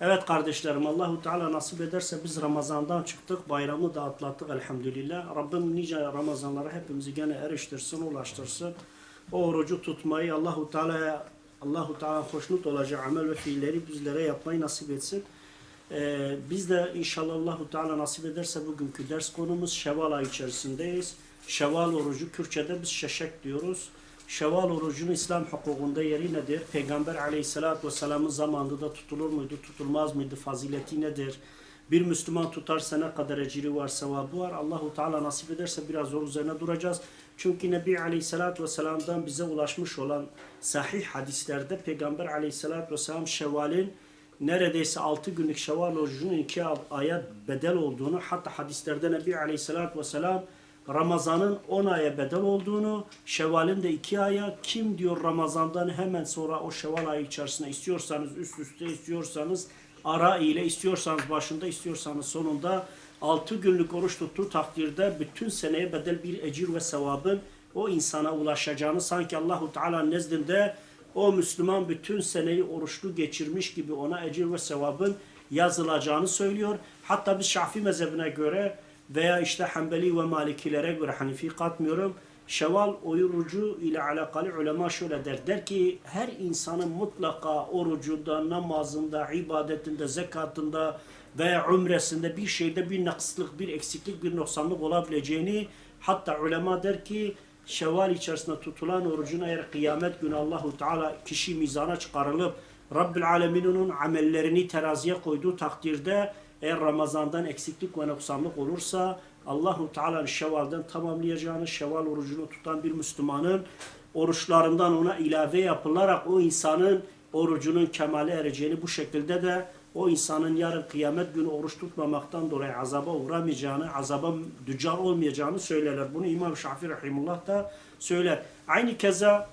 Evet kardeşlerim Allahu Teala nasip ederse biz Ramazan'dan çıktık. Bayramı da atlattık elhamdülillah. Rabbim nice Ramazanlara hepimizi gene eriştirsin, ulaştırsın. O orucu tutmayı Allahu Teala'ya Allahu Teala hoşnut olacağı amel ve fiilleri bizlere yapmayı nasip etsin. Ee, biz de inşallah Allahu Teala nasip ederse bugünkü ders konumuz Şevval ayı içerisindeyiz. Şevval orucu Kürtçe'de biz şeşek diyoruz. Şevval orucunun İslam hukukunda yeri nedir? Peygamber aleyhissalatü vesselamın zamanında tutulur muydu, tutulmaz mıydı? Fazileti nedir? Bir Müslüman tutarsa ne kadar ecri var, sevabı var. Allahu Teala nasip ederse biraz o üzerine duracağız. Çünkü Nebi Aleyhisselatü Vesselam'dan bize ulaşmış olan sahih hadislerde Peygamber Aleyhisselatü Vesselam Şevval'in neredeyse 6 günlük Şevval orucunun iki aya bedel olduğunu hatta hadislerde Nebi Aleyhisselatü Vesselam Ramazan'ın 10 aya bedel olduğunu, Şevval'in de 2 aya kim diyor Ramazan'dan hemen sonra o Şevval ayı içerisinde istiyorsanız üst üste istiyorsanız ara ile istiyorsanız başında istiyorsanız sonunda 6 günlük oruç tuttuğu takdirde bütün seneye bedel bir ecir ve sevabın o insana ulaşacağını sanki Allahu Teala nezdinde o Müslüman bütün seneyi oruçlu geçirmiş gibi ona ecir ve sevabın yazılacağını söylüyor. Hatta biz Şafii mezhebine göre veya işte Hanbeli ve Malikilere göre Hanifi katmıyorum. Şeval orucu ile alakalı ulema şöyle der. Der ki her insanın mutlaka orucunda, namazında, ibadetinde, zekatında veya umresinde bir şeyde bir nakslık, bir eksiklik, bir noksanlık olabileceğini hatta ulema der ki Şevval içerisinde tutulan orucun eğer kıyamet günü Allahu Teala kişi mizana çıkarılıp Rabbil Alemin'in amellerini teraziye koyduğu takdirde eğer Ramazan'dan eksiklik ve noksanlık olursa Allahu Teala'nın Şevval'den tamamlayacağını, Şevval orucunu tutan bir Müslümanın oruçlarından ona ilave yapılarak o insanın orucunun kemale ereceğini bu şekilde de o insanın yarın kıyamet günü oruç tutmamaktan dolayı azaba uğramayacağını, azaba dücar olmayacağını söylerler. Bunu İmam Şafii Rahimullah da söyler. Aynı keza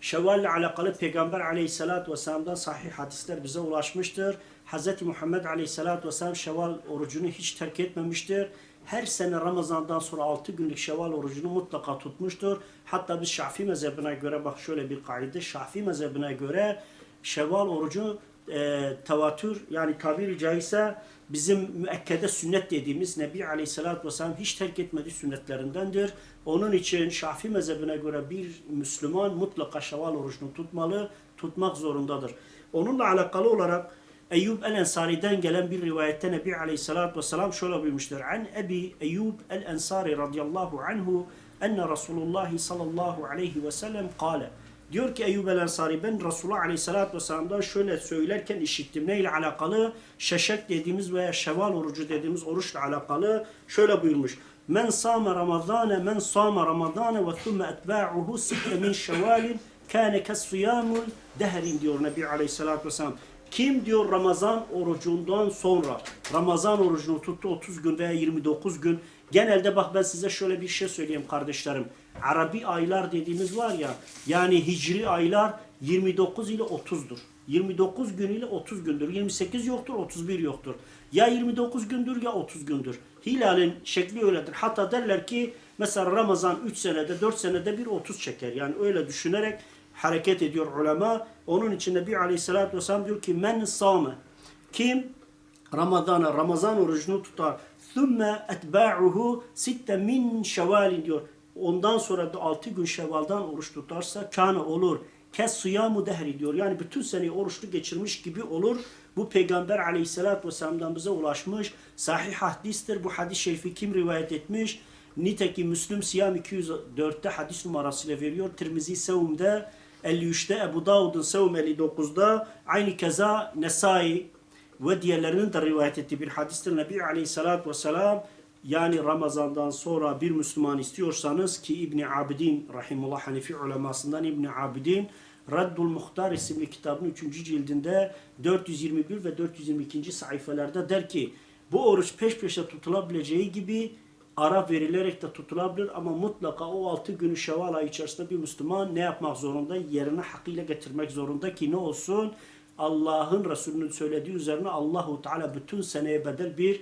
Şevval ile alakalı Peygamber aleyhissalatü vesselam'dan sahih hadisler bize ulaşmıştır. Hz. Muhammed aleyhissalatü vesselam Şevval orucunu hiç terk etmemiştir. Her sene Ramazan'dan sonra 6 günlük Şevval orucunu mutlaka tutmuştur. Hatta biz Şafii mezhebine göre bak şöyle bir kaide. Şafii mezhebine göre Şevval orucu e, tevatür yani tabiri caizse bizim müekkede sünnet dediğimiz Nebi Aleyhisselatü Vesselam hiç terk etmediği sünnetlerindendir. Onun için Şafii mezhebine göre bir Müslüman mutlaka Şevval orucunu tutmalı, tutmak zorundadır. Onunla alakalı olarak Eyyub el-Ensari'den gelen bir rivayette Nebi Aleyhisselatü Vesselam şöyle buyurmuştur. An Ebi Eyyub el-Ensari radıyallahu anhu enne Resulullah sallallahu aleyhi ve sellem kâle. Diyor ki Eyyub el-Ensari ben Resulullah Aleyhisselatü Vesselam'dan şöyle söylerken işittim. Neyle alakalı? Şeşek dediğimiz veya şeval orucu dediğimiz oruçla alakalı şöyle buyurmuş. Men sâme Ramazâne men sâme Ramazâne ve thumme etbâ'uhu sitte min şevalin kâne kessiyâmul dehrin diyor Nebi Aleyhisselatü Vesselam. Kim diyor Ramazan orucundan sonra Ramazan orucunu tuttu 30 gün veya 29 gün genelde bak ben size şöyle bir şey söyleyeyim kardeşlerim. Arabi aylar dediğimiz var ya yani hicri aylar 29 ile 30'dur. 29 gün ile 30 gündür. 28 yoktur, 31 yoktur. Ya 29 gündür ya 30 gündür. Hilalin şekli öyledir. Hatta derler ki mesela Ramazan 3 senede 4 senede bir 30 çeker. Yani öyle düşünerek hareket ediyor ulema. Onun için Nebi Aleyhisselatü Vesselam diyor ki men sâme kim Ramazan'a Ramazan orucunu tutar thumme etba'uhu sitte min şevalin diyor. Ondan sonra da 6 gün şevvaldan oruç tutarsa kana olur. Kes suyamu dehri diyor. Yani bütün seneyi oruçlu geçirmiş gibi olur. Bu Peygamber aleyhissalatü vesselam'dan bize ulaşmış. Sahih hadistir. Bu hadis-i şerifi kim rivayet etmiş? Nitekim Müslüm Siyam 204'te hadis numarasıyla veriyor. Tirmizi Sevm'de 53'te Ebu Davud'un Sevm 59'da aynı keza Nesai ve diğerlerinin de rivayet ettiği bir hadistir. Nebi Aleyhisselatü Vesselam yani Ramazan'dan sonra bir Müslüman istiyorsanız ki İbni Abidin Rahimullah Hanefi ulemasından İbni Abidin Raddul Muhtar isimli kitabın 3. cildinde 421 ve 422. sayfalarda der ki bu oruç peş peşe tutulabileceği gibi ara verilerek de tutulabilir ama mutlaka o altı günü Şevval ayı içerisinde bir Müslüman ne yapmak zorunda? Yerine hakkıyla getirmek zorunda ki ne olsun? Allah'ın Resulü'nün söylediği üzerine Allahu Teala bütün seneye bedel bir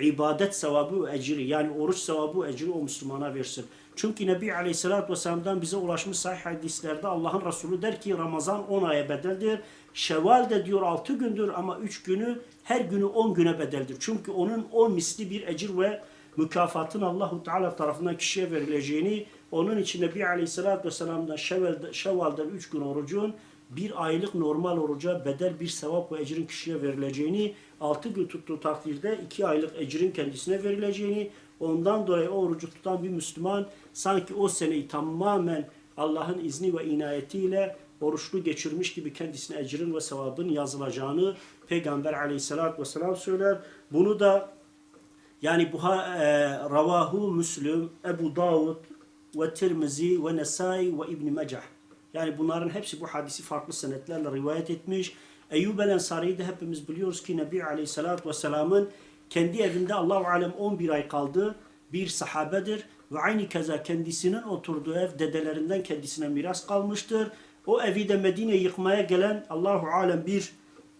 ibadet sevabı ve ecri yani oruç sevabı ve ecri o Müslümana versin. Çünkü Nebi Aleyhisselatü Vesselam'dan bize ulaşmış sahih hadislerde Allah'ın Resulü der ki Ramazan 10 aya bedeldir. Şevval de diyor 6 gündür ama 3 günü her günü 10 güne bedeldir. Çünkü onun 10 misli bir ecir ve mükafatın Allahu Teala tarafından kişiye verileceğini onun için Nebi Aleyhisselatü Vesselam'dan Şevval'den, Şevval'den 3 gün orucun bir aylık normal oruca bedel bir sevap ve ecrin kişiye verileceğini, 6 gün tuttuğu takdirde 2 aylık ecrin kendisine verileceğini, ondan dolayı o orucu tutan bir Müslüman sanki o seneyi tamamen Allah'ın izni ve inayetiyle oruçlu geçirmiş gibi kendisine ecrin ve sevabın yazılacağını Peygamber aleyhissalatü vesselam söyler. Bunu da yani bu e, Ravahu Müslüm, Ebu Davud ve Tirmizi ve Nesai ve İbn Mecah. Yani bunların hepsi bu hadisi farklı senetlerle rivayet etmiş. Eyyub el Ensari'yi de hepimiz biliyoruz ki Nebi Aleyhisselatü Vesselam'ın kendi evinde Allahu Alem 11 ay kaldığı bir sahabedir. Ve aynı keza kendisinin oturduğu ev dedelerinden kendisine miras kalmıştır. O evi de Medine yıkmaya gelen Allahu Alem bir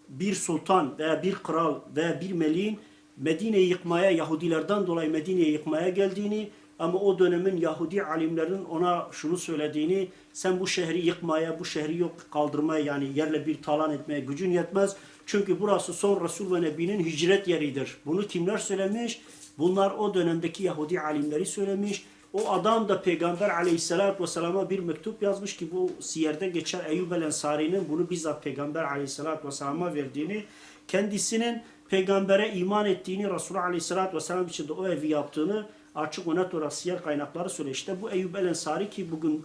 bir sultan veya bir kral veya bir meleğin Medine'yi yıkmaya Yahudilerden dolayı Medine'yi yıkmaya geldiğini ama o dönemin Yahudi alimlerin ona şunu söylediğini sen bu şehri yıkmaya, bu şehri yok kaldırmaya yani yerle bir talan etmeye gücün yetmez. Çünkü burası son Resul ve Nebi'nin hicret yeridir. Bunu kimler söylemiş? Bunlar o dönemdeki Yahudi alimleri söylemiş. O adam da Peygamber aleyhissalatü vesselama bir mektup yazmış ki bu siyerde geçer Eyyub el Ensari'nin bunu bizzat Peygamber aleyhissalatü vesselama verdiğini, kendisinin peygambere iman ettiğini, Resulullah aleyhissalatü vesselam için de o evi yaptığını açık ve net olarak siyer kaynakları söylüyor. İşte bu Eyyub el Ensari ki bugün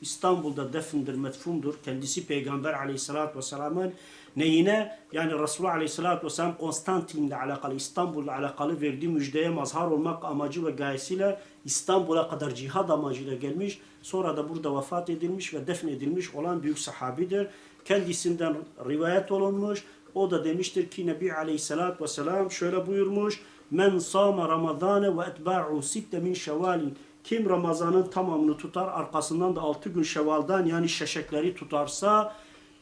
İstanbul'da defndir, metfundur. Kendisi Peygamber aleyhissalatü vesselamın neyine yani Resulullah aleyhissalatü vesselam Konstantin'le alakalı, İstanbul'la alakalı verdiği müjdeye mazhar olmak amacı ve gayesiyle İstanbul'a kadar cihad amacıyla gelmiş. Sonra da burada vefat edilmiş ve defnedilmiş olan büyük sahabidir. Kendisinden rivayet olunmuş. O da demiştir ki Nebi aleyhissalatü vesselam şöyle buyurmuş. Men sama Ramazane ve etba'u sitte min şevalin. Kim Ramazan'ın tamamını tutar, arkasından da altı gün şevaldan yani şeşekleri tutarsa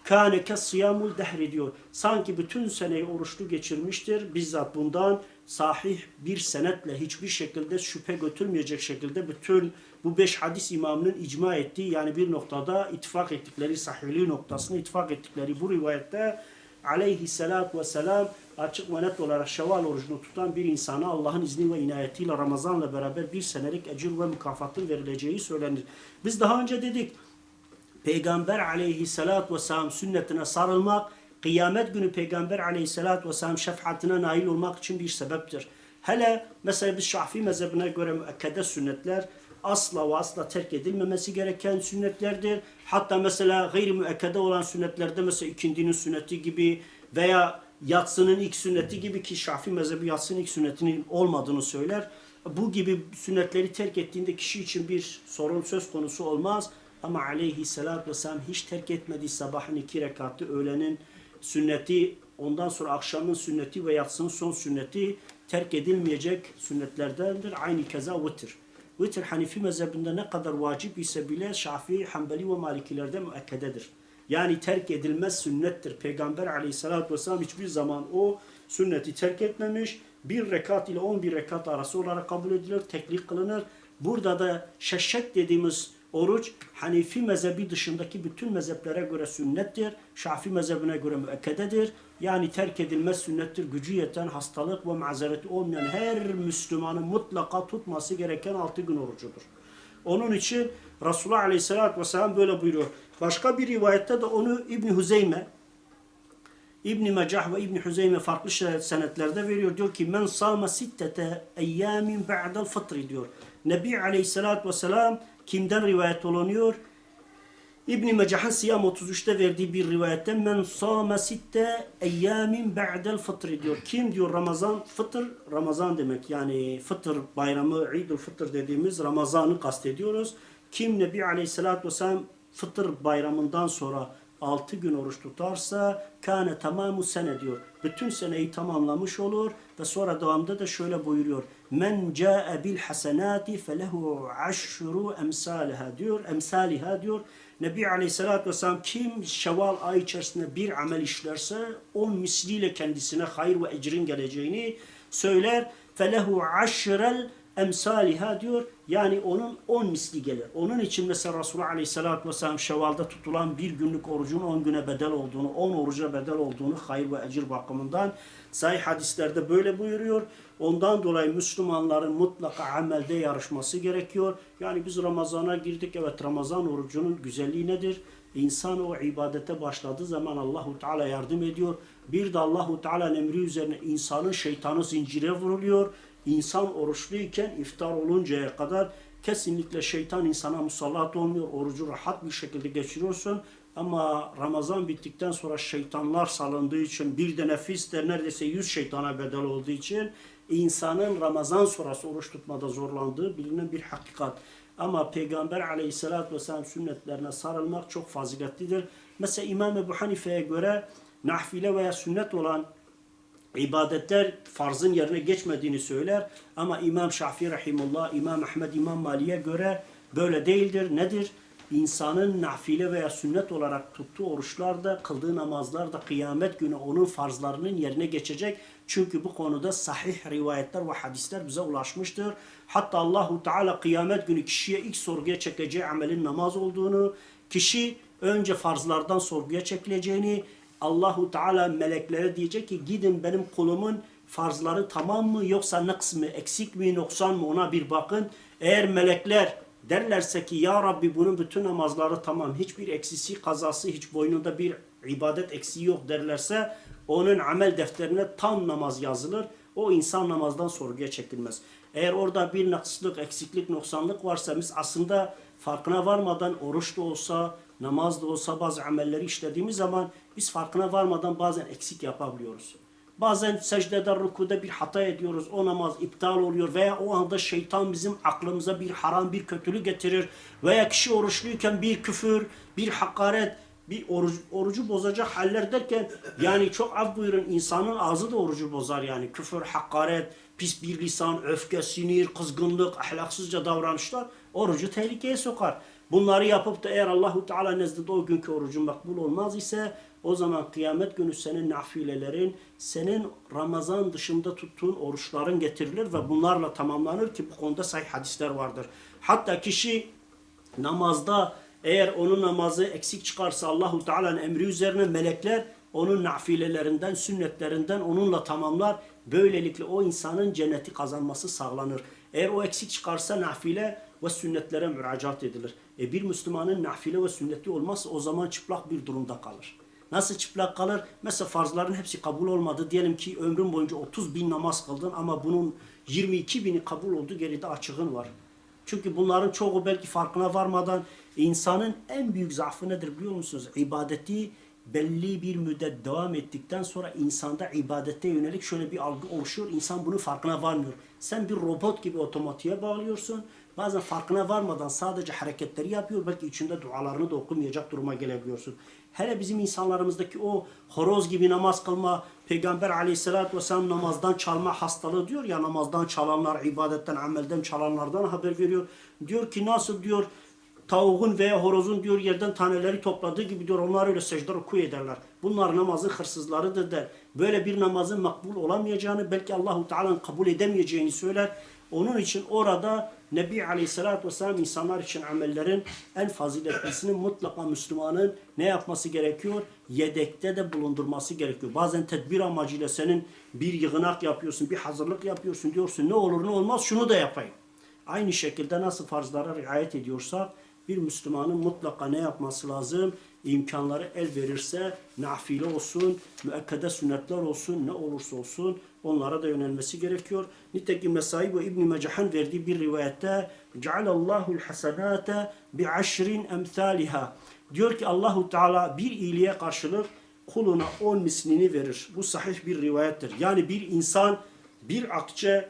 kâne kessiyamul dehri diyor. Sanki bütün seneyi oruçlu geçirmiştir. Bizzat bundan sahih bir senetle hiçbir şekilde şüphe götürmeyecek şekilde bütün bu beş hadis imamının icma ettiği yani bir noktada ittifak ettikleri sahihliği noktasına ittifak ettikleri bu rivayette aleyhissalatü vesselam açık ve net olarak şeval orucunu tutan bir insana Allah'ın izni ve inayetiyle Ramazan'la beraber bir senelik ecir ve mükafatın verileceği söylenir. Biz daha önce dedik Peygamber aleyhissalatü vesselam sünnetine sarılmak kıyamet günü Peygamber aleyhissalatü vesselam şefaatine nail olmak için bir sebeptir. Hele mesela biz Şafii mezhebine göre müekkede sünnetler asla ve asla terk edilmemesi gereken sünnetlerdir. Hatta mesela gayri müekkede olan sünnetlerde mesela ikindinin sünneti gibi veya yatsının ilk sünneti gibi ki Şafii mezhebi yatsının ilk sünnetinin olmadığını söyler. Bu gibi sünnetleri terk ettiğinde kişi için bir sorun söz konusu olmaz. Ama aleyhissalatü vesselam hiç terk etmedi sabahın iki rekatı, öğlenin sünneti, ondan sonra akşamın sünneti ve yatsının son sünneti terk edilmeyecek sünnetlerdendir. Aynı keza vitir. Vitir Hanifi mezhebinde ne kadar vacip ise bile Şafii, Hanbeli ve Malikilerde müekkededir. Yani terk edilmez sünnettir. Peygamber aleyhissalatü vesselam hiçbir zaman o sünneti terk etmemiş. Bir rekat ile on bir rekat arası olarak kabul edilir, teklik kılınır. Burada da şeşşet dediğimiz oruç Hanifi mezhebi dışındaki bütün mezheplere göre sünnettir. Şafi mezhebine göre müekkededir. Yani terk edilmez sünnettir. Gücü yeten, hastalık ve mazereti olmayan her Müslümanın mutlaka tutması gereken altı gün orucudur. Onun için Resulullah Aleyhisselatü Vesselam böyle buyuruyor. Başka bir rivayette de onu İbni Huzeyme, İbni Mecah ve İbni Huzeyme farklı senetlerde veriyor. Diyor ki men sâme sittete eyyamin ba'del fıtri diyor. Nebi Aleyhisselatü Vesselam kimden rivayet olunuyor? İbn Mecah'ın Siyam 33'te verdiği bir rivayette men sâme sitte eyyamin ba'del fıtr diyor. Kim diyor Ramazan fıtır Ramazan demek yani fıtır bayramı İdül Fıtır dediğimiz Ramazan'ı kastediyoruz. Kim Nebi Aleyhisselatü Vesselam fıtır bayramından sonra 6 gün oruç tutarsa kâne tamamu sene diyor. Bütün seneyi tamamlamış olur ve sonra devamda da şöyle buyuruyor. Men ca'e bil hasenati felehu aşru emsaliha diyor. Emsaliha diyor. Nebi Aleyhisselatü Vesselam kim Şevval ay içerisinde bir amel işlerse on misliyle kendisine hayır ve ecrin geleceğini söyler. Felehu aşrel emsaliha diyor. Yani onun on misli gelir. Onun için mesela Resulullah Aleyhisselatü Vesselam Şevval'da tutulan bir günlük orucun on güne bedel olduğunu, on oruca bedel olduğunu hayır ve ecir bakımından sahih hadislerde böyle buyuruyor. Ondan dolayı Müslümanların mutlaka amelde yarışması gerekiyor. Yani biz Ramazan'a girdik. Evet Ramazan orucunun güzelliği nedir? İnsan o ibadete başladığı zaman Allahu Teala yardım ediyor. Bir de Allahu Teala'nın emri üzerine insanın şeytanı zincire vuruluyor. İnsan oruçluyken iftar oluncaya kadar kesinlikle şeytan insana musallat olmuyor. Orucu rahat bir şekilde geçiriyorsun. Ama Ramazan bittikten sonra şeytanlar salındığı için bir de nefis de neredeyse yüz şeytana bedel olduğu için insanın Ramazan sonrası oruç tutmada zorlandığı bilinen bir hakikat. Ama Peygamber aleyhissalatü vesselam sünnetlerine sarılmak çok faziletlidir. Mesela İmam Ebu Hanife'ye göre nafile veya sünnet olan ibadetler farzın yerine geçmediğini söyler. Ama İmam Şafii Rahimullah, İmam Ahmed, İmam Mali'ye göre böyle değildir. Nedir? İnsanın nafile veya sünnet olarak tuttuğu oruçlarda, kıldığı namazlarda kıyamet günü onun farzlarının yerine geçecek. Çünkü bu konuda sahih rivayetler ve hadisler bize ulaşmıştır. Hatta Allahu Teala kıyamet günü kişiye ilk sorguya çekeceği amelin namaz olduğunu, kişi önce farzlardan sorguya çekileceğini, Allahu Teala meleklere diyecek ki gidin benim kulumun farzları tamam mı yoksa nıks mı, eksik mi, noksan mı ona bir bakın. Eğer melekler derlerse ki ya Rabbi bunun bütün namazları tamam, hiçbir eksisi, kazası, hiç boynunda bir ibadet eksiği yok derlerse onun amel defterine tam namaz yazılır. O insan namazdan sorguya çekilmez. Eğer orada bir naksızlık, eksiklik, noksanlık varsa biz aslında farkına varmadan oruç da olsa, namaz da olsa bazı amelleri işlediğimiz zaman biz farkına varmadan bazen eksik yapabiliyoruz. Bazen secdede, rükuda bir hata ediyoruz. O namaz iptal oluyor veya o anda şeytan bizim aklımıza bir haram, bir kötülük getirir. Veya kişi oruçluyken bir küfür, bir hakaret, bir oruç, orucu bozacak haller derken yani çok af buyurun insanın ağzı da orucu bozar yani. Küfür, hakaret, pis bir lisan, öfke, sinir, kızgınlık, ahlaksızca davranışlar orucu tehlikeye sokar. Bunları yapıp da eğer Allahu Teala nezdinde o günkü orucun makbul olmaz ise o zaman kıyamet günü senin nafilelerin, senin Ramazan dışında tuttuğun oruçların getirilir ve bunlarla tamamlanır ki bu konuda sahih hadisler vardır. Hatta kişi namazda eğer onun namazı eksik çıkarsa Allahu Teala'nın emri üzerine melekler onun nafilelerinden, sünnetlerinden onunla tamamlar. Böylelikle o insanın cenneti kazanması sağlanır. Eğer o eksik çıkarsa nafile ve sünnetlere müracaat edilir. E bir Müslümanın nafile ve sünneti olmazsa o zaman çıplak bir durumda kalır. Nasıl çıplak kalır? Mesela farzların hepsi kabul olmadı. Diyelim ki ömrün boyunca 30 bin namaz kıldın ama bunun 22 bini kabul oldu. Geride açığın var. Çünkü bunların çoğu belki farkına varmadan insanın en büyük zaafı nedir biliyor musunuz? İbadeti belli bir müddet devam ettikten sonra insanda ibadete yönelik şöyle bir algı oluşuyor. İnsan bunun farkına varmıyor. Sen bir robot gibi otomatiğe bağlıyorsun. Bazen farkına varmadan sadece hareketleri yapıyor. Belki içinde dualarını da okumayacak duruma gelebiliyorsun. Hele bizim insanlarımızdaki o horoz gibi namaz kılma, Peygamber aleyhissalatü vesselam namazdan çalma hastalığı diyor ya namazdan çalanlar, ibadetten, amelden çalanlardan haber veriyor. Diyor ki nasıl diyor tavuğun veya horozun diyor yerden taneleri topladığı gibi diyor onlar öyle secde ruku ederler. Bunlar namazın hırsızlarıdır der. Böyle bir namazın makbul olamayacağını belki Allahu Teala'nın kabul edemeyeceğini söyler. Onun için orada Nebi Aleyhisselatü Vesselam insanlar için amellerin en faziletlisini mutlaka Müslümanın ne yapması gerekiyor? Yedekte de bulundurması gerekiyor. Bazen tedbir amacıyla senin bir yığınak yapıyorsun, bir hazırlık yapıyorsun diyorsun ne olur ne olmaz şunu da yapayım. Aynı şekilde nasıl farzlara riayet ediyorsak bir Müslümanın mutlaka ne yapması lazım? İmkanları el verirse nafile olsun, müekkede sünnetler olsun, ne olursa olsun onlara da yönelmesi gerekiyor. Nitekim Mesai ve İbn-i Mecahan verdiği bir rivayette Cealallahu hasenate bi aşrin emthaliha. Diyor ki Allahu Teala bir iyiliğe karşılık kuluna on mislini verir. Bu sahih bir rivayettir. Yani bir insan bir akçe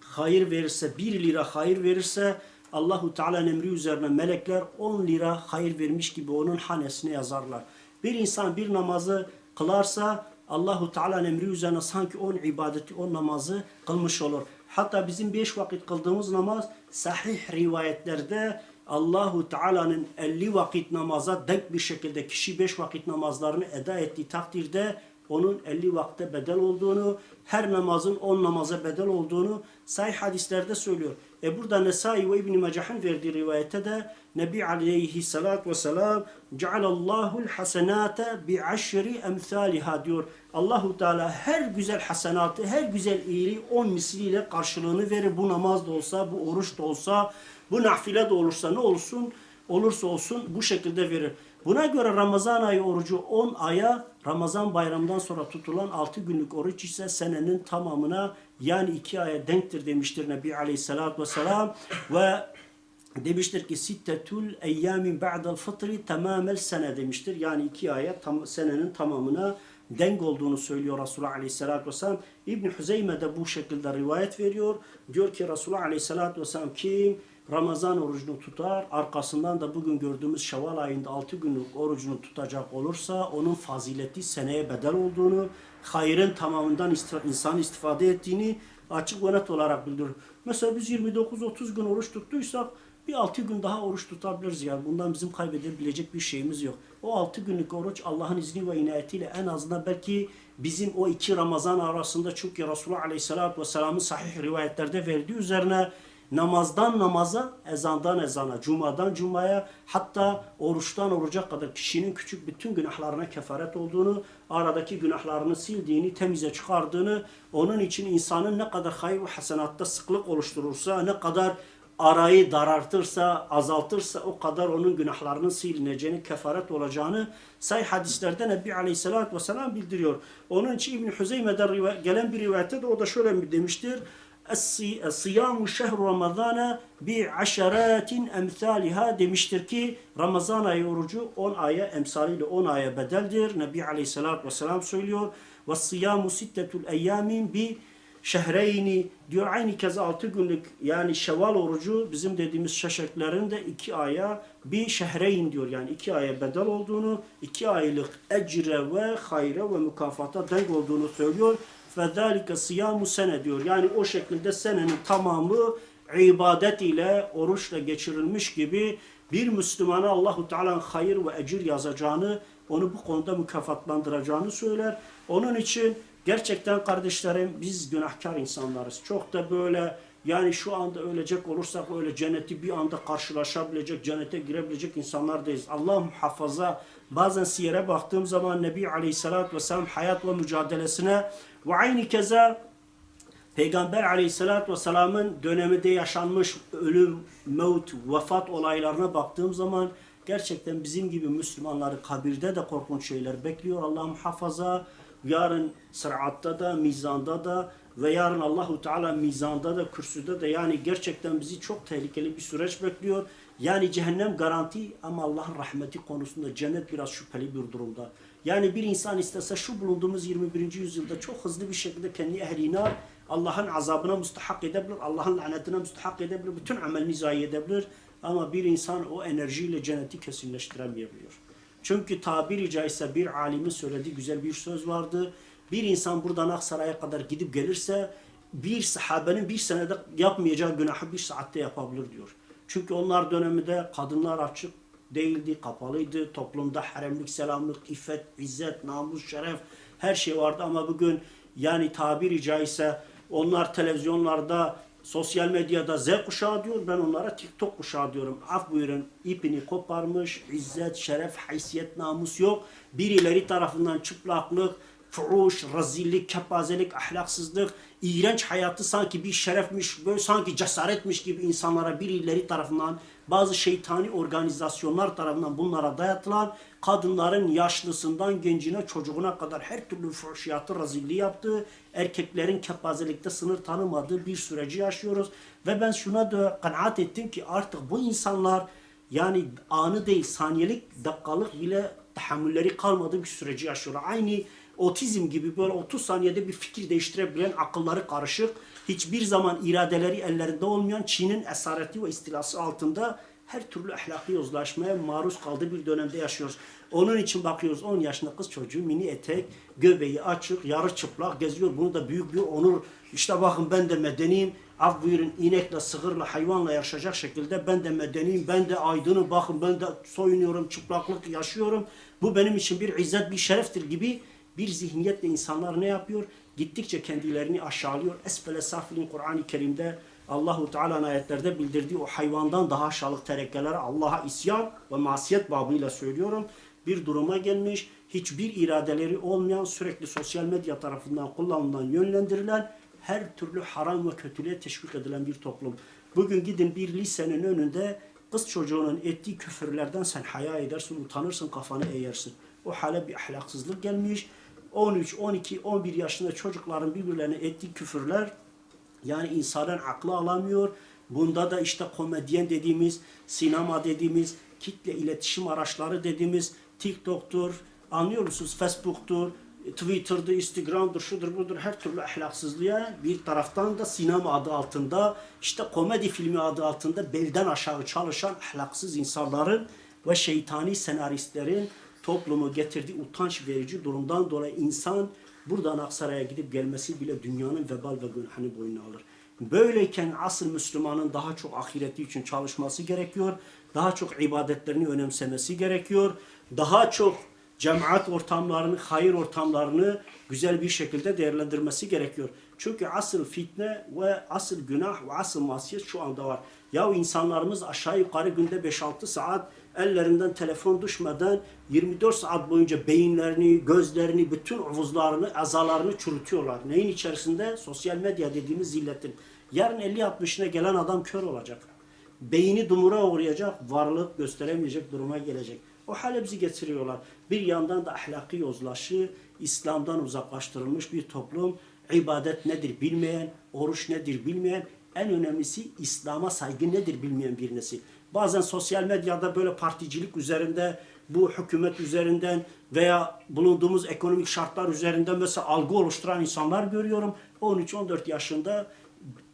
hayır verirse, bir lira hayır verirse Allahu Teala'nın emri üzerine melekler 10 lira hayır vermiş gibi onun hanesine yazarlar. Bir insan bir namazı kılarsa Allahu Teala'nın emri üzerine sanki on ibadeti, on namazı kılmış olur. Hatta bizim beş vakit kıldığımız namaz sahih rivayetlerde Allahu Teala'nın 50 vakit namaza denk bir şekilde kişi beş vakit namazlarını eda ettiği takdirde onun 50 vakte bedel olduğunu, her namazın 10 namaza bedel olduğunu sahih hadislerde söylüyor. E burada Nesai ve İbn Macah'ın verdiği rivayette de Nebi aleyhissalatü vesselam cealallahu'l hasenate bi aşri emsaliha diyor. Allahu Teala her güzel hasenatı, her güzel iyiliği 10 misliyle karşılığını verir. Bu namaz da olsa, bu oruç da olsa, bu nafile de olursa ne olsun? Olursa olsun bu şekilde verir. Buna göre Ramazan ayı orucu 10 aya, Ramazan bayramından sonra tutulan 6 günlük oruç ise senenin tamamına yani 2 aya denktir demiştir Nebi Aleyhisselatü Vesselam ve demiştir ki sittetul eyyamin ba'del fıtri tamamel sene demiştir. Yani 2 aya tam, senenin tamamına denk olduğunu söylüyor Resulullah Aleyhisselatü Vesselam. İbn Hüzeyme de bu şekilde rivayet veriyor. Diyor ki Resulullah Aleyhisselatü Vesselam kim Ramazan orucunu tutar, arkasından da bugün gördüğümüz Şevval ayında 6 günlük orucunu tutacak olursa onun fazileti seneye bedel olduğunu, hayrın tamamından insan istifade ettiğini açık ve net olarak bildiriyor. Mesela biz 29-30 gün oruç tuttuysak bir 6 gün daha oruç tutabiliriz yani. Bundan bizim kaybedebilecek bir şeyimiz yok. O 6 günlük oruç Allah'ın izni ve inayetiyle en azından belki bizim o iki Ramazan arasında çünkü Resulullah Aleyhisselatü Vesselam'ın sahih rivayetlerde verdiği üzerine namazdan namaza, ezandan ezana, cumadan cumaya hatta oruçtan oruca kadar kişinin küçük bütün günahlarına kefaret olduğunu, aradaki günahlarını sildiğini, temize çıkardığını, onun için insanın ne kadar hayır ve hasenatta sıklık oluşturursa, ne kadar arayı daraltırsa, azaltırsa o kadar onun günahlarının silineceğini, kefaret olacağını say hadislerde Nebi Aleyhisselatü Vesselam bildiriyor. Onun için İbn Hüzeyme'den riva- gelen bir rivayette de o da şöyle demiştir. Siyamu şehru Ramazana bi aşeratin emsaliha demiştir ki Ramazan ayı orucu 10 aya emsaliyle 10 aya bedeldir. Nebi Aleyhisselatü Vesselam söylüyor. Ve siyamu sittetul eyyamin bi şehreyni diyor aynı kez 6 günlük yani şevval orucu bizim dediğimiz şeşeklerin de 2 aya bir şehreyn diyor yani 2 aya bedel olduğunu 2 aylık ecre ve hayre ve mükafata denk olduğunu söylüyor. Fezalike siyamu sene diyor. Yani o şekilde senenin tamamı ibadet ile oruçla geçirilmiş gibi bir Müslümana Allahu Teala'nın hayır ve ecir yazacağını, onu bu konuda mükafatlandıracağını söyler. Onun için gerçekten kardeşlerim biz günahkar insanlarız. Çok da böyle yani şu anda ölecek olursak öyle cenneti bir anda karşılaşabilecek, cennete girebilecek insanlar değiliz. Allah muhafaza bazen siyere baktığım zaman Nebi Aleyhisselatü Vesselam hayat ve mücadelesine ve aynı keza Peygamber aleyhissalatü vesselamın döneminde yaşanmış ölüm, mevt, vefat olaylarına baktığım zaman gerçekten bizim gibi Müslümanları kabirde de korkunç şeyler bekliyor. Allah muhafaza yarın sıratta da, mizanda da ve yarın Allahu Teala mizanda da, kürsüde de yani gerçekten bizi çok tehlikeli bir süreç bekliyor. Yani cehennem garanti ama Allah'ın rahmeti konusunda cennet biraz şüpheli bir durumda. Yani bir insan istese şu bulunduğumuz 21. yüzyılda çok hızlı bir şekilde kendi ehline Allah'ın azabına müstahak edebilir, Allah'ın lanetine müstahak edebilir, bütün amelini zayi edebilir. Ama bir insan o enerjiyle cenneti kesinleştiremeyebiliyor. Çünkü tabiri caizse bir alimin söylediği güzel bir söz vardı. Bir insan buradan Aksaray'a kadar gidip gelirse bir sahabenin bir senede yapmayacağı günahı bir saatte yapabilir diyor. Çünkü onlar döneminde kadınlar açık değildi, kapalıydı. Toplumda haremlik, selamlık, iffet, izzet, namus, şeref her şey vardı ama bugün yani tabiri caizse onlar televizyonlarda, sosyal medyada Z kuşağı diyor. Ben onlara TikTok kuşağı diyorum. Af buyurun ipini koparmış, izzet, şeref, haysiyet, namus yok. Birileri tarafından çıplaklık, fuhuş, rezillik, kepazelik, ahlaksızlık, iğrenç hayatı sanki bir şerefmiş, böyle sanki cesaretmiş gibi insanlara birileri tarafından bazı şeytani organizasyonlar tarafından bunlara dayatılan kadınların yaşlısından gencine çocuğuna kadar her türlü fuhşiyatı rezilliği yaptığı, erkeklerin kepazelikte sınır tanımadığı bir süreci yaşıyoruz. Ve ben şuna da kanaat ettim ki artık bu insanlar yani anı değil saniyelik dakikalık bile tahammülleri kalmadığı bir süreci yaşıyorlar. Aynı otizm gibi böyle 30 saniyede bir fikir değiştirebilen akılları karışık, hiçbir zaman iradeleri ellerinde olmayan Çin'in esareti ve istilası altında her türlü ahlaki yozlaşmaya maruz kaldığı bir dönemde yaşıyoruz. Onun için bakıyoruz 10 yaşında kız çocuğu mini etek, göbeği açık, yarı çıplak geziyor. Bunu da büyük bir onur. İşte bakın ben de medeniyim. Af buyurun inekle, sığırla, hayvanla yaşayacak şekilde ben de medeniyim, ben de aydınım. Bakın ben de soyunuyorum, çıplaklık yaşıyorum. Bu benim için bir izzet, bir şereftir gibi bir zihniyetle insanlar ne yapıyor? Gittikçe kendilerini aşağılıyor. Esfele safilin Kur'an-ı Kerim'de Allahu Teala'nın ayetlerde bildirdiği o hayvandan daha aşağılık terekkelere Allah'a isyan ve masiyet babıyla söylüyorum. Bir duruma gelmiş, hiçbir iradeleri olmayan, sürekli sosyal medya tarafından kullanılan, yönlendirilen, her türlü haram ve kötülüğe teşvik edilen bir toplum. Bugün gidin bir lisenin önünde kız çocuğunun ettiği küfürlerden sen haya edersin, utanırsın, kafanı eğersin. O hale bir ahlaksızlık gelmiş. 13, 12, 11 yaşında çocukların birbirlerine ettiği küfürler yani insanın aklı alamıyor. Bunda da işte komedyen dediğimiz, sinema dediğimiz, kitle iletişim araçları dediğimiz TikTok'tur, anlıyor musunuz? Facebook'tur, Twitter'dır, Instagram'dır, şudur budur her türlü ahlaksızlığa bir taraftan da sinema adı altında işte komedi filmi adı altında belden aşağı çalışan ahlaksız insanların ve şeytani senaristlerin toplumu getirdiği utanç verici durumdan dolayı insan buradan Aksaray'a gidip gelmesi bile dünyanın vebal ve günahını boynuna alır. Böyleyken asıl Müslümanın daha çok ahireti için çalışması gerekiyor. Daha çok ibadetlerini önemsemesi gerekiyor. Daha çok cemaat ortamlarını, hayır ortamlarını güzel bir şekilde değerlendirmesi gerekiyor. Çünkü asıl fitne ve asıl günah ve asıl masiyet şu anda var. Ya insanlarımız aşağı yukarı günde 5-6 saat ellerinden telefon düşmeden 24 saat boyunca beyinlerini, gözlerini, bütün uvuzlarını, azalarını çürütüyorlar. Neyin içerisinde? Sosyal medya dediğimiz zilletin. Yarın 50-60'ına gelen adam kör olacak. Beyni dumura uğrayacak, varlık gösteremeyecek duruma gelecek. O hale bizi getiriyorlar. Bir yandan da ahlaki yozlaşı, İslam'dan uzaklaştırılmış bir toplum, ibadet nedir bilmeyen, oruç nedir bilmeyen, en önemlisi İslam'a saygı nedir bilmeyen bir nesil. Bazen sosyal medyada böyle particilik üzerinde, bu hükümet üzerinden veya bulunduğumuz ekonomik şartlar üzerinden mesela algı oluşturan insanlar görüyorum. 13-14 yaşında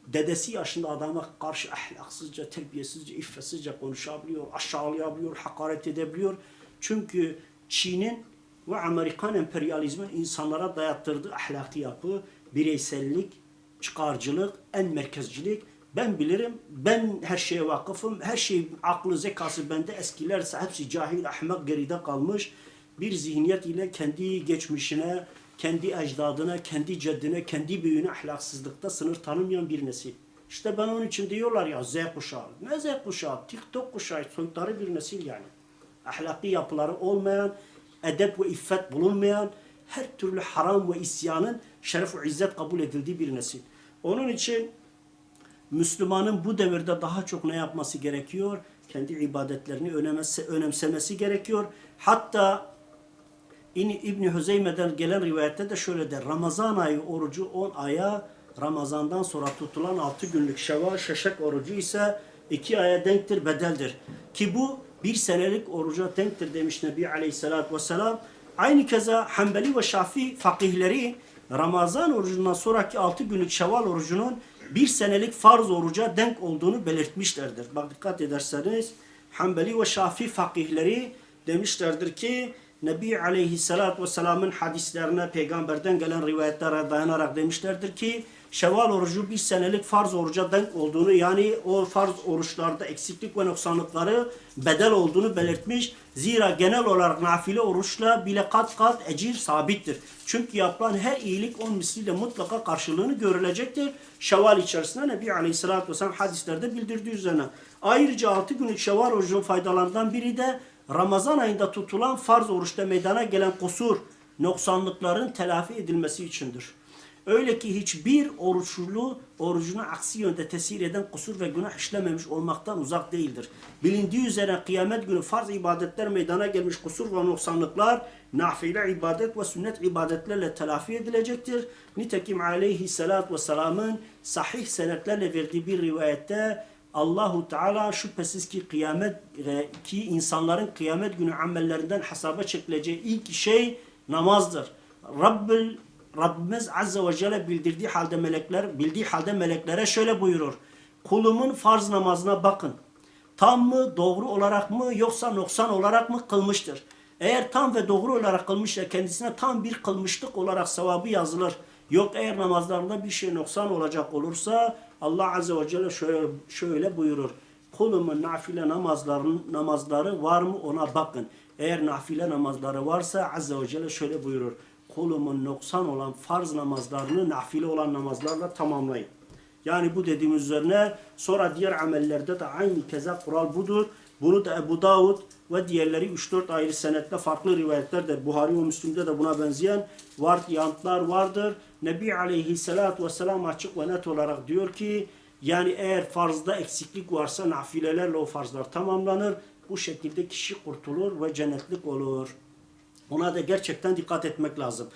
dedesi yaşında adama karşı ahlaksızca, terbiyesizce, iffetsizce konuşabiliyor, aşağılayabiliyor, hakaret edebiliyor. Çünkü Çin'in ve Amerikan emperyalizmin insanlara dayattırdığı ahlaki yapı, bireysellik, çıkarcılık, en merkezcilik. Ben bilirim, ben her şeye vakıfım, her şey aklı zekası bende eskilerse hepsi cahil, ahmak geride kalmış. Bir zihniyet ile kendi geçmişine, kendi ecdadına, kendi ceddine, kendi büyüğüne ahlaksızlıkta sınır tanımayan bir nesil. İşte ben onun için diyorlar ya Z kuşağı. Ne Z kuşağı? TikTok kuşağı, soytarı bir nesil yani. Ahlaki yapıları olmayan, edep ve iffet bulunmayan, her türlü haram ve isyanın şeref ve izzet kabul edildiği bir nesil. Onun için Müslümanın bu devirde daha çok ne yapması gerekiyor? Kendi ibadetlerini önemse, önemsemesi gerekiyor. Hatta İbni Hüzeyme'den gelen rivayette de şöyle der. Ramazan ayı orucu 10 aya, Ramazandan sonra tutulan 6 günlük şevval şeşek orucu ise 2 aya denktir, bedeldir. Ki bu bir senelik oruca denktir demiş Nebi Aleyhisselatü Vesselam. Aynı keza Hanbeli ve Şafii fakihleri Ramazan orucundan sonraki 6 günlük şevval orucunun bir senelik farz oruca denk olduğunu belirtmişlerdir. Bak dikkat ederseniz Hanbeli ve Şafii fakihleri demişlerdir ki Nebi Aleyhisselatü Vesselam'ın hadislerine, peygamberden gelen rivayetlere dayanarak demişlerdir ki Şevval orucu bir senelik farz oruca denk olduğunu yani o farz oruçlarda eksiklik ve noksanlıkları bedel olduğunu belirtmiş. Zira genel olarak nafile oruçla bile kat kat ecir sabittir. Çünkü yapılan her iyilik on misliyle mutlaka karşılığını görülecektir. Şevval içerisinde Nebi Aleyhisselatü Vesselam hadislerde bildirdiği üzerine. Ayrıca 6 günlük şevval orucunun faydalarından biri de Ramazan ayında tutulan farz oruçta meydana gelen kusur, noksanlıkların telafi edilmesi içindir. Öyle ki hiçbir oruçlu orucuna aksi yönde tesir eden kusur ve günah işlememiş olmaktan uzak değildir. Bilindiği üzere kıyamet günü farz ibadetler meydana gelmiş kusur ve noksanlıklar nafile ibadet ve sünnet ibadetlerle telafi edilecektir. Nitekim aleyhissalatü vesselamın sahih senetlerle verdiği bir rivayette Allahu Teala şüphesiz ki kıyamet e, ki insanların kıyamet günü amellerinden hesaba çekileceği ilk şey namazdır. Rabbül Rabbimiz Azze ve Celle bildirdiği halde melekler bildiği halde meleklere şöyle buyurur. Kulumun farz namazına bakın. tam mı, doğru olarak mı yoksa noksan olarak mı kılmıştır? Eğer tam ve doğru olarak kılmışsa kendisine tam bir kılmışlık olarak sevabı yazılır. Yok eğer namazlarında bir şey noksan olacak olursa Allah Azze ve Celle şöyle, şöyle buyurur. Kulumun nafile namazların namazları var mı ona bakın. Eğer nafile namazları varsa Azze ve Celle şöyle buyurur. Kulumun noksan olan farz namazlarını nafile olan namazlarla tamamlayın. Yani bu dediğimiz üzerine sonra diğer amellerde de aynı keza kural budur. Bunu da Ebu Davud ve diğerleri 3-4 ayrı senetle farklı rivayetlerde Buhari ve Müslim'de de buna benzeyen varyantlar vardır. Nebi Aleyhisselatü Vesselam açık ve net olarak diyor ki yani eğer farzda eksiklik varsa nafilelerle o farzlar tamamlanır. Bu şekilde kişi kurtulur ve cennetlik olur. Ona da gerçekten dikkat etmek lazım.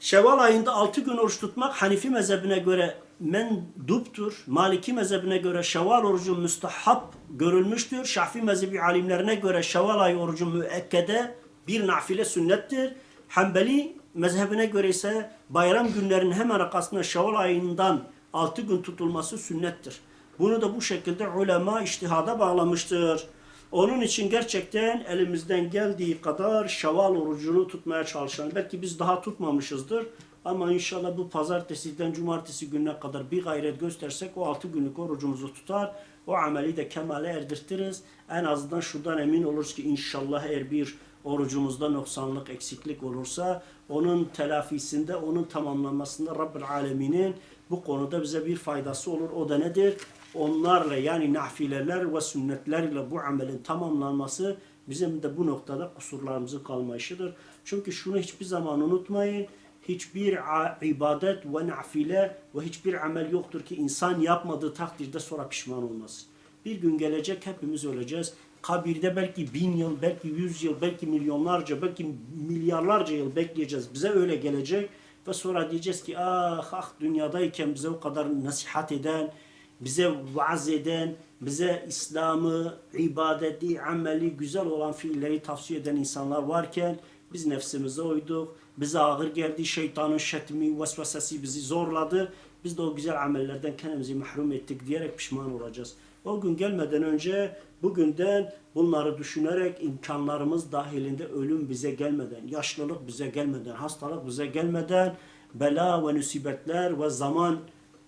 Şevval ayında 6 gün oruç tutmak Hanifi mezhebine göre menduptur. Maliki mezhebine göre Şevval orucu müstahap görülmüştür. Şafi mezhebi alimlerine göre Şevval ayı orucu müekkede bir nafile sünnettir. Hanbeli mezhebine göre ise bayram günlerinin hemen arkasında Şevval ayından 6 gün tutulması sünnettir. Bunu da bu şekilde ulema iştihada bağlamıştır. Onun için gerçekten elimizden geldiği kadar şaval orucunu tutmaya çalışalım. Belki biz daha tutmamışızdır. Ama inşallah bu pazartesiden cumartesi gününe kadar bir gayret göstersek o altı günlük orucumuzu tutar. O ameli de kemale erdirtiriz. En azından şuradan emin oluruz ki inşallah eğer bir orucumuzda noksanlık, eksiklik olursa onun telafisinde, onun tamamlanmasında Rabbül Alemin'in bu konuda bize bir faydası olur. O da nedir? Onlarla yani nafileler ve sünnetlerle bu amelin tamamlanması bizim de bu noktada kusurlarımızın kalmayışıdır. Çünkü şunu hiçbir zaman unutmayın. Hiçbir ibadet ve nafile ve hiçbir amel yoktur ki insan yapmadığı takdirde sonra pişman olmasın. Bir gün gelecek hepimiz öleceğiz. Kabirde belki bin yıl, belki yüz yıl, belki milyonlarca, belki milyarlarca yıl bekleyeceğiz. Bize öyle gelecek ve sonra diyeceğiz ki ah ah dünyadayken bize o kadar nasihat eden, bize vaaz eden, bize İslam'ı, ibadeti, ameli, güzel olan fiilleri tavsiye eden insanlar varken biz nefsimize uyduk. Bize ağır geldi. Şeytanın şetmi, vesvesesi bizi zorladı. Biz de o güzel amellerden kendimizi mahrum ettik diyerek pişman olacağız. O gün gelmeden önce bugünden bunları düşünerek imkanlarımız dahilinde ölüm bize gelmeden, yaşlılık bize gelmeden, hastalık bize gelmeden bela ve musibetler ve zaman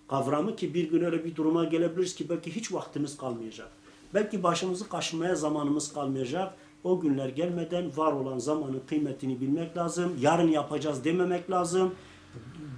kavramı ki bir gün öyle bir duruma gelebiliriz ki belki hiç vaktimiz kalmayacak. Belki başımızı kaşımaya zamanımız kalmayacak. O günler gelmeden var olan zamanın kıymetini bilmek lazım. Yarın yapacağız dememek lazım.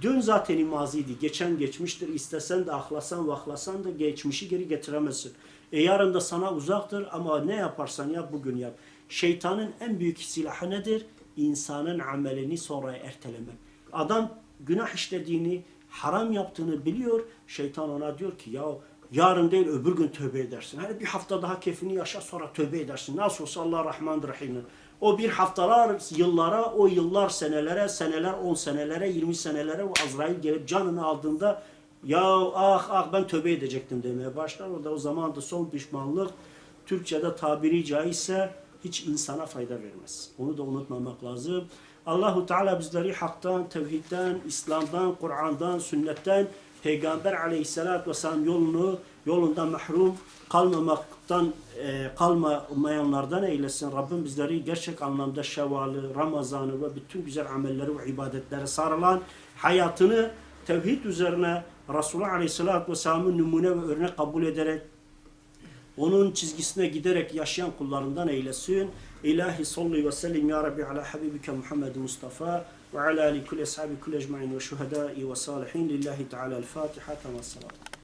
Dün zaten maziydi. Geçen geçmiştir. İstesen de ahlasan ve ahlasan da geçmişi geri getiremezsin. E yarın da sana uzaktır ama ne yaparsan yap bugün yap. Şeytanın en büyük silahı nedir? İnsanın amelini sonra ertelemek. Adam günah işlediğini, haram yaptığını biliyor. Şeytan ona diyor ki ya yarın değil öbür gün tövbe edersin. Hani bir hafta daha keyfini yaşa sonra tövbe edersin. Nasıl olsa Allah Rahman Rahim'dir. O bir haftalar, yıllara, o yıllar senelere, seneler on senelere, yirmi senelere o Azrail gelip canını aldığında ya ah ah ben tövbe edecektim demeye başlar. O da o zaman da son pişmanlık Türkçe'de tabiri caizse hiç insana fayda vermez. Onu da unutmamak lazım. Allahu Teala bizleri haktan, tevhidden, İslam'dan, Kur'an'dan, sünnetten, Peygamber aleyhissalatü vesselam yolunu, yolundan mahrum kalmamaktan, e, kalmayanlardan eylesin. Rabbim bizleri gerçek anlamda Şevval'i, Ramazan'ı ve bütün güzel amelleri ve ibadetlere sarılan hayatını tevhid üzerine Resulullah aleyhissalatü vesselamın numune ve örnek kabul ederek onun çizgisine giderek yaşayan kullarından eylesin. İlahi salli ve sellim ya Rabbi ala habibike Muhammed Mustafa ve ala ali kulli ashabi kulli ecmain ve şuhedai ve salihin lillahi teala el Fatiha ve salam.